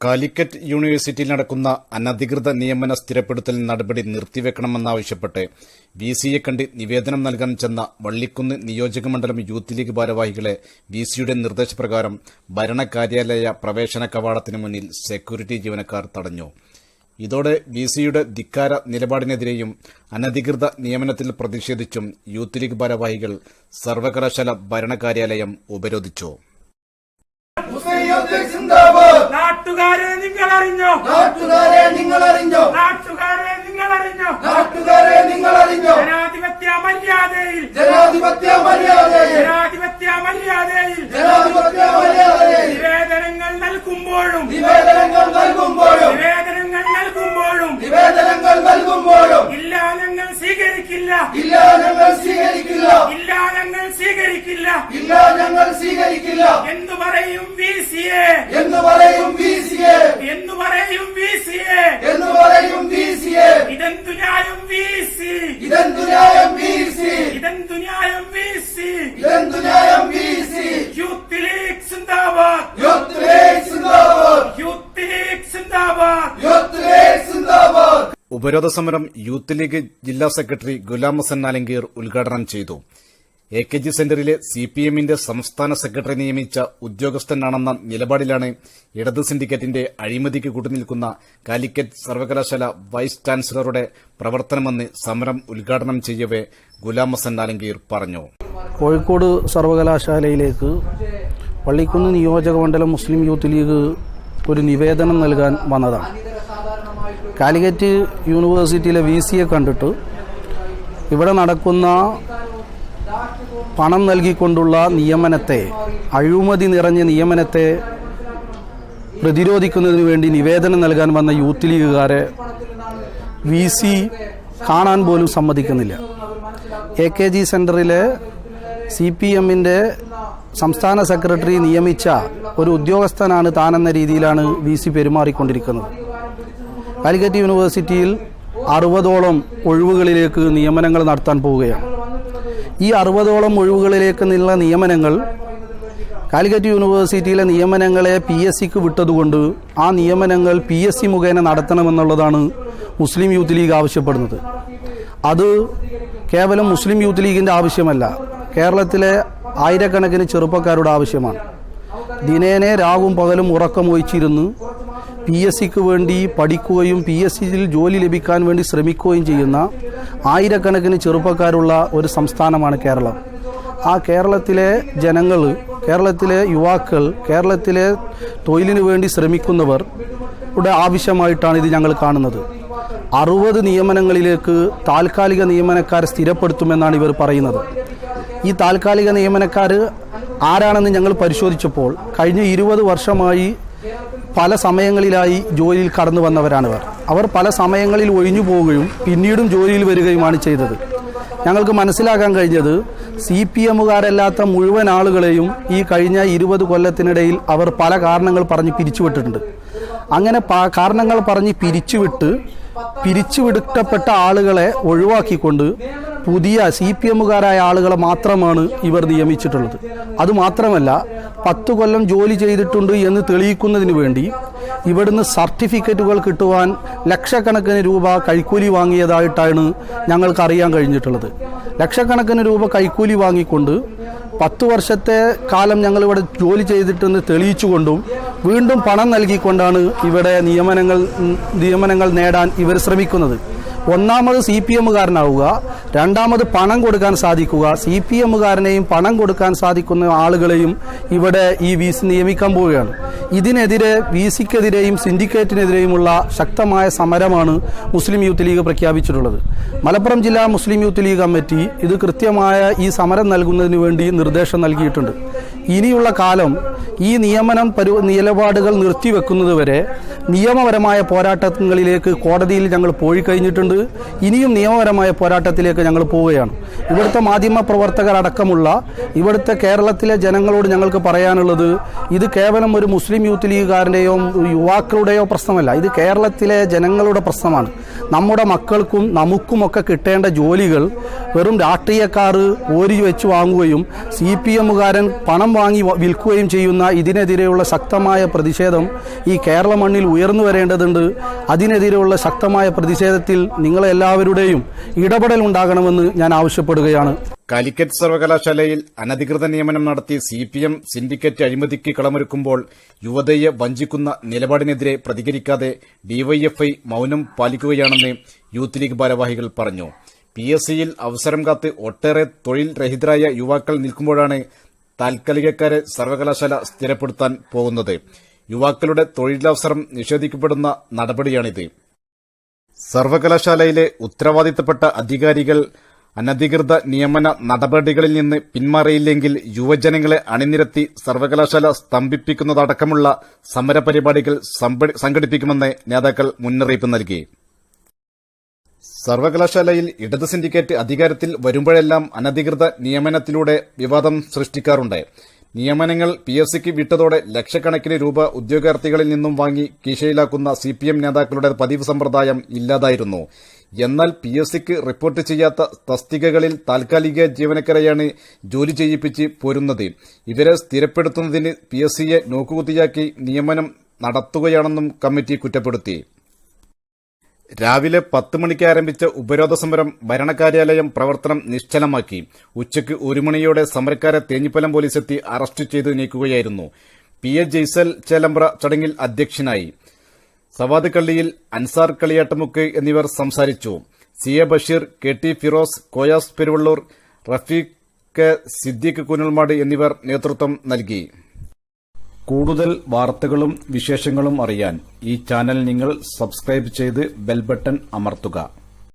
കാലിക്കറ്റ് യൂണിവേഴ്സിറ്റിയിൽ നടക്കുന്ന അനധികൃത നിയമന സ്ഥിരപ്പെടുത്തൽ നടപടി നിർത്തിവെക്കണമെന്നാവശ്യപ്പെട്ട് വി സിയെ കണ്ട് നിവേദനം നൽകാൻ ചെന്ന വള്ളിക്കുന്ന് നിയോജകമണ്ഡലം യൂത്ത് ലീഗ് ഭാരവാഹികളെ വി സിയുടെ നിർദ്ദേശപ്രകാരം ഭരണകാര്യാലയ പ്രവേശന കവാടത്തിന് മുന്നിൽ സെക്യൂരിറ്റി ജീവനക്കാർ തടഞ്ഞു. ഇതോടെ വി സിയുടെ ധിക്കാര നിലപാടിനെതിരെയും അനധികൃത നിയമനത്തിൽ പ്രതിഷേധിച്ചും യൂത്ത് ലീഗ് ഭാരവാഹികൾ സർവകലാശാല ഭരണകാര്യാലയം ഉപരോധിച്ചു. നാട്ടുകാരെ നിങ്ങൾ അറിഞ്ഞോ നാട്ടുകാരെ നിങ്ങൾ അറിഞ്ഞോ നാട്ടുകാരെ നിങ്ങൾ അറിഞ്ഞോ നാട്ടുകാരെ നിങ്ങൾ അറിഞ്ഞോ ജനാധിപത്യ മര്യാദയിൽ. ജനാധിപത്യ മര്യാദയിൽ. ജനാധിപത്യ മര്യാദയിൽ. ജനാധിപത്യ മര്യാദയിൽ. നിവേദനങ്ങൾ നൽകുമ്പോഴും നിവേദനങ്ങൾ നൽകുമ്പോഴും നിവേദന നിവേദനങ്ങൾ നൽകുമ്പോഴും ഇല്ല ഞങ്ങൾ സ്വീകരിക്കില്ല. ഇല്ല ഞങ്ങൾ സ്വീകരിക്കില്ല. ഇല്ല ഞങ്ങൾ സ്വീകരിക്കില്ല. ഇല്ല ഞങ്ങൾ സ്വീകരിക്കില്ല. എന്ന് പറയും വി സിയെ എന്ന് പറയും വി സിയെ എന്ന് പറയും വി സിയെ എന്ന് പറയും വി സിയെ ഇതെന്തു ന്യായം വി സി ഇതെന്തു ന്യായം വി സി ഇതെന്തു ന്യായം വി സി ഇതെന്തു ന്യായം വി സി യൂത്ത് ലീഗ് സിന്ദാബാദ് യൂത്ത് ലീഗ് സിന്ദാബാദ് യൂത്ത് ലീഗ് സിന്ദാബാദ് യൂത്ത് ലീഗ് സിന്ദാബാദ് ഉപരോധ സമരം യൂത്ത് ലീഗ് ജില്ലാ സെക്രട്ടറി ഗുലാം ഹസൻ നാലങ്കീർ ഉദ്ഘാടനം ചെയ്തു. എ കെ ജി സെന്ററിലെ സി പി എമ്മിന്റെ സംസ്ഥാന സെക്രട്ടറി നിയമിച്ച ഉദ്യോഗസ്ഥനാണെന്ന നിലപാടിലാണ് ഇടത് സിൻഡിക്കേറ്റിന്റെ അഴിമതിക്ക് കൂട്ടുനിൽക്കുന്ന കാലിക്കറ്റ് സർവകലാശാല വൈസ് ചാൻസലറുടെ പ്രവർത്തനമെന്ന് സമരം ഉദ്ഘാടനം ചെയ്യവേ ഗുലാം ഹസൻ നാലങ്കീർ പറഞ്ഞു. കോഴിക്കോട് സർവകലാശാലയിലേക്ക് പള്ളിക്കുന്ന് നിയോജക മണ്ഡലം മുസ്ലിം യൂത്ത് ലീഗ് ഒരു നിവേദനം നൽകാൻ വന്നതാണ്. കാലിക്കറ്റ് യൂണിവേഴ്സിറ്റിയിലെ വി സിയെ കണ്ടിട്ട് ഇവിടെ നടക്കുന്ന പണം നൽകിക്കൊണ്ടുള്ള നിയമനത്തെ അഴിമതി നിറഞ്ഞ നിയമനത്തെ പ്രതിരോധിക്കുന്നതിന് വേണ്ടി നിവേദനം നൽകാൻ വന്ന യൂത്ത് ലീഗുകാരെ വി സി കാണാൻ പോലും സമ്മതിക്കുന്നില്ല. എ കെ ജി സെന്ററിലെ സി പി എമ്മിന്റെ സംസ്ഥാന സെക്രട്ടറി നിയമിച്ച ഒരു ഉദ്യോഗസ്ഥനാണ് താനെന്ന രീതിയിലാണ് വി സി പെരുമാറിക്കൊണ്ടിരിക്കുന്നത്. കാലിക്കറ്റ് യൂണിവേഴ്സിറ്റിയിൽ അറുപതോളം ഒഴിവുകളിലേക്ക് നിയമനങ്ങൾ നടത്താൻ പോവുകയാണ്. ഈ അറുപതോളം ഒഴിവുകളിലേക്ക് നിന്നുള്ള നിയമനങ്ങൾ കാലിക്കറ്റ് യൂണിവേഴ്സിറ്റിയിലെ നിയമനങ്ങളെ പി എസ് സിക്ക് വിട്ടതുകൊണ്ട് ആ നിയമനങ്ങൾ പി എസ് സി മുഖേന നടത്തണമെന്നുള്ളതാണ് മുസ്ലിം യൂത്ത് ലീഗ് ആവശ്യപ്പെടുന്നത്. അത് കേവലം മുസ്ലിം യൂത്ത് ലീഗിന്റെ ആവശ്യമല്ല. കേരളത്തിലെ ആയിരക്കണക്കിന് ചെറുപ്പക്കാരുടെ ആവശ്യമാണ്. ദിനേനെ രാവും പകലും ഉറക്കമൊഴിച്ചിരുന്ന് പി എസ് സിക്ക് വേണ്ടി പഠിക്കുകയും പി എസ് സിയിൽ ജോലി ലഭിക്കാൻ വേണ്ടി ശ്രമിക്കുകയും ചെയ്യുന്ന ആയിരക്കണക്കിന് ചെറുപ്പക്കാരുള്ള ഒരു സംസ്ഥാനമാണ് കേരളം. ആ കേരളത്തിലെ ജനങ്ങൾ കേരളത്തിലെ യുവാക്കൾ കേരളത്തിലെ തൊഴിലിന് വേണ്ടി ശ്രമിക്കുന്നവർ ഇവിടെ ആവശ്യമായിട്ടാണ് ഇത് ഞങ്ങൾ കാണുന്നത്. അറുപത് നിയമനങ്ങളിലേക്ക് താൽക്കാലിക നിയമനക്കാരെ സ്ഥിരപ്പെടുത്തുമെന്നാണ് ഇവർ പറയുന്നത്. ഈ താൽക്കാലിക നിയമനക്കാർ ആരാണെന്ന് ഞങ്ങൾ പരിശോധിച്ചപ്പോൾ കഴിഞ്ഞ ഇരുപത് വർഷമായി പല സമയങ്ങളിലായി ജോലിയിൽ കടന്നു വന്നവരാണിവർ അവർ പല സമയങ്ങളിൽ ഒഴിഞ്ഞു പോവുകയും പിന്നീടും ജോലിയിൽ വരികയുമാണ് ചെയ്തത്. ഞങ്ങൾക്ക് മനസ്സിലാക്കാൻ കഴിഞ്ഞത് സി പി എമ്മുകാരല്ലാത്ത മുഴുവൻ ആളുകളെയും ഈ കഴിഞ്ഞ ഇരുപത് കൊല്ലത്തിനിടയിൽ അവർ പല കാരണങ്ങൾ പറഞ്ഞ് പിരിച്ചുവിട്ടിട്ടുണ്ട്. അങ്ങനെ കാരണങ്ങൾ പറഞ്ഞ് പിരിച്ചുവിട്ട് പിരിച്ചുവിടുക്കപ്പെട്ട ആളുകളെ ഒഴിവാക്കിക്കൊണ്ട് പുതിയ സി പി എമ്മുകാരായ ആളുകളെ മാത്രമാണ് ഇവർ നിയമിച്ചിട്ടുള്ളത്. അതുമാത്രമല്ല പത്ത് കൊല്ലം ജോലി ചെയ്തിട്ടുണ്ട് എന്ന് തെളിയിക്കുന്നതിന് വേണ്ടി ഇവിടുന്ന് സർട്ടിഫിക്കറ്റുകൾ കിട്ടുവാൻ ലക്ഷക്കണക്കിന് രൂപ കൈക്കൂലി വാങ്ങിയതായിട്ടാണ് ഞങ്ങൾക്ക് അറിയാൻ കഴിഞ്ഞിട്ടുള്ളത്. ലക്ഷക്കണക്കിന് രൂപ കൈക്കൂലി വാങ്ങിക്കൊണ്ട് പത്ത് വർഷത്തെ കാലം ഞങ്ങളിവിടെ ജോലി ചെയ്തിട്ടെന്ന് തെളിയിച്ചുകൊണ്ടും വീണ്ടും പണം നൽകിക്കൊണ്ടാണ് ഇവിടെ നിയമനങ്ങൾ നിയമനങ്ങൾ നേടാൻ ഇവർ ശ്രമിക്കുന്നത്. ഒന്നാമത് സി പി എമ്മുകാരനാവുക രണ്ടാമത് പണം കൊടുക്കാൻ സാധിക്കുക. സി പി എമ്മുകാരനെയും പണം കൊടുക്കാൻ സാധിക്കുന്ന ആളുകളെയും ഇവിടെ ഈ വി സി നിയമിക്കാൻ പോവുകയാണ്. ഇതിനെതിരെ വി സിക്കെതിരെയും സിൻഡിക്കേറ്റിനെതിരെയുമുള്ള ശക്തമായ സമരമാണ് മുസ്ലിം യൂത്ത് ലീഗ് പ്രഖ്യാപിച്ചിട്ടുള്ളത്. മലപ്പുറം ജില്ലാ മുസ്ലിം യൂത്ത് ലീഗ് കമ്മിറ്റി ഇത് കൃത്യമായ ഈ സമരം നൽകുന്നതിന് വേണ്ടി നിർദ്ദേശം നൽകിയിട്ടുണ്ട്. ഇനിയുള്ള കാലം ഈ നിയമനം പരു നിലപാടുകൾ നിർത്തിവെക്കുന്നതുവരെ നിയമപരമായ പോരാട്ടങ്ങളിലേക്ക് കോടതിയിൽ ഞങ്ങൾ പോയി കഴിഞ്ഞിട്ടുണ്ട് ഇനിയും നിയമപരമായ പോരാട്ടത്തിലേക്ക് ഞങ്ങൾ പോവുകയാണ്. ഇവിടുത്തെ മാധ്യമ പ്രവർത്തകരടക്കമുള്ള ഇവിടുത്തെ കേരളത്തിലെ ജനങ്ങളോട് ഞങ്ങൾക്ക് പറയാനുള്ളത് ഇത് കേവലം ഒരു മുസ്ലിം യൂത്ത് ലീഗുകാരന്റെയോ യുവാക്കളുടെയോ പ്രശ്നമല്ല. ഇത് കേരളത്തിലെ ജനങ്ങളുടെ പ്രശ്നമാണ്. നമ്മുടെ മക്കൾക്കും നമുക്കുമൊക്കെ കിട്ടേണ്ട ജോലികൾ വെറും രാഷ്ട്രീയക്കാർ ഓരി വെച്ച് വാങ്ങുകയും സി പി എമ്മുകാരൻ പണം വാങ്ങി വിൽക്കുകയും ചെയ്യുന്ന ഇതിനെതിരെയുള്ള ശക്തമായ പ്രതിഷേധം ഈ കേരള മണ്ണിൽ ഉയർന്നു വരേണ്ടതുണ്ട്. അതിനെതിരെയുള്ള ശക്തമായ പ്രതിഷേധത്തിൽ നിങ്ങളെല്ലാവരുടെയും ഇടപെടൽ ഉണ്ടാകണമെന്ന് ഞാൻ ആവശ്യപ്പെടുകയാണ്. കാലിക്കറ്റ് സർവകലാശാലയിൽ അനധികൃത നിയമനം നടത്തി സി പി എം സിൻഡിക്കേറ്റ് അഴിമതിക്ക് കളമൊരുക്കുമ്പോൾ യുവതയെ വഞ്ചിക്കുന്ന നിലപാടിനെതിരെ പ്രതികരിക്കാതെ ഡിവൈഎഫ്ഐ മൌനം പാലിക്കുകയാണെന്ന് യൂത്ത് ലീഗ് ഭാരവാഹികൾ പറഞ്ഞു. പി എസ് സിയിൽ അവസരം കാത്ത് ഒട്ടേറെ തൊഴിൽ രഹിതരായ യുവാക്കൾ നിൽക്കുമ്പോഴാണ് താൽക്കാലികക്കാരെ സർവകലാശാല സ്ഥിരപ്പെടുത്താൻ പോകുന്നത്. യുവാക്കളുടെ തൊഴിലവസരം നിഷേധിക്കപ്പെടുന്ന നടപടിയാണിത്. സർവകലാശാലയിലെ ഉത്തരവാദിത്തപ്പെട്ട അധികാരികൾ അനധികൃത നിയമന നടപടികളിൽ നിന്ന് പിന്മാറിയില്ലെങ്കിൽ യുവജനങ്ങളെ അണിനിരത്തി സർവകലാശാല സ്തംഭിപ്പിക്കുന്നതടക്കമുള്ള സമരപരിപാടികൾ സംഘടിപ്പിക്കുമെന്ന് നേതാക്കൾ മുന്നറിയിപ്പ് നൽകി. സർവകലാശാലയിൽ ഇടത് സിൻഡിക്കേറ്റ് അധികാരത്തിൽ വരുമ്പോഴെല്ലാം അനധികൃത നിയമനത്തിലൂടെ വിവാദം സൃഷ്ടിക്കാറുണ്ട്. നിയമനങ്ങൾ പി എസ് സിക്ക് വിട്ടതോടെ ലക്ഷക്കണക്കിന് രൂപ ഉദ്യോഗാർത്ഥികളിൽ നിന്നും വാങ്ങി കീശയിലാക്കുന്ന സി പി എം നേതാക്കളുടെ പതിവ് സമ്പ്രദായം ഇല്ലാതായിരുന്നു. എന്നാൽ പി എസ് സിക്ക് റിപ്പോർട്ട് ചെയ്യാത്ത തസ്തികകളിൽ താൽക്കാലിക ജീവനക്കാരെയാണ് ജോലി ചെയ്യിപ്പിച്ച് പോരുന്നത്. ഇവരെ സ്ഥിരപ്പെടുത്തുന്നതിന് പി എസ് സിയെ നോക്കുകുത്തിയാക്കി നിയമനം നടത്തുകയാണെന്നും കമ്മിറ്റി കുറ്റപ്പെടുത്തി. രാവിലെ പത്ത് മണിക്ക് ആരംഭിച്ച ഉപരോധ സമരം ഭരണകാര്യാലയം പ്രവർത്തനം നിശ്ചലമാക്കി. ഉച്ചയ്ക്ക് ഒരു മണിയോടെ സമരക്കാരെ തേഞ്ഞിപ്പലം പോലീസെത്തി അറസ്റ്റ് ചെയ്ത് നീക്കുകയായിരുന്നു. പി എ ജയ്സൽ ചേലമ്പ്ര ചടങ്ങിൽ അധ്യക്ഷനായി. സവാദ് കള്ളിയിൽ അൻസാർ കളിയാട്ടമുക്ക് എന്നിവർ സംസാരിച്ചു. C A Basheer K T Firoz Koyas Peruvallur Rafeeq Siddique Kunalmad എന്നിവർ നേതൃത്വം നൽകി. കൂടുതൽ വാർത്തകളും വിശേഷങ്ങളും അറിയാൻ ഈ ചാനൽ നിങ്ങൾ സബ്സ്ക്രൈബ് ചെയ്ത് ബെൽബട്ടൺ അമർത്തുക.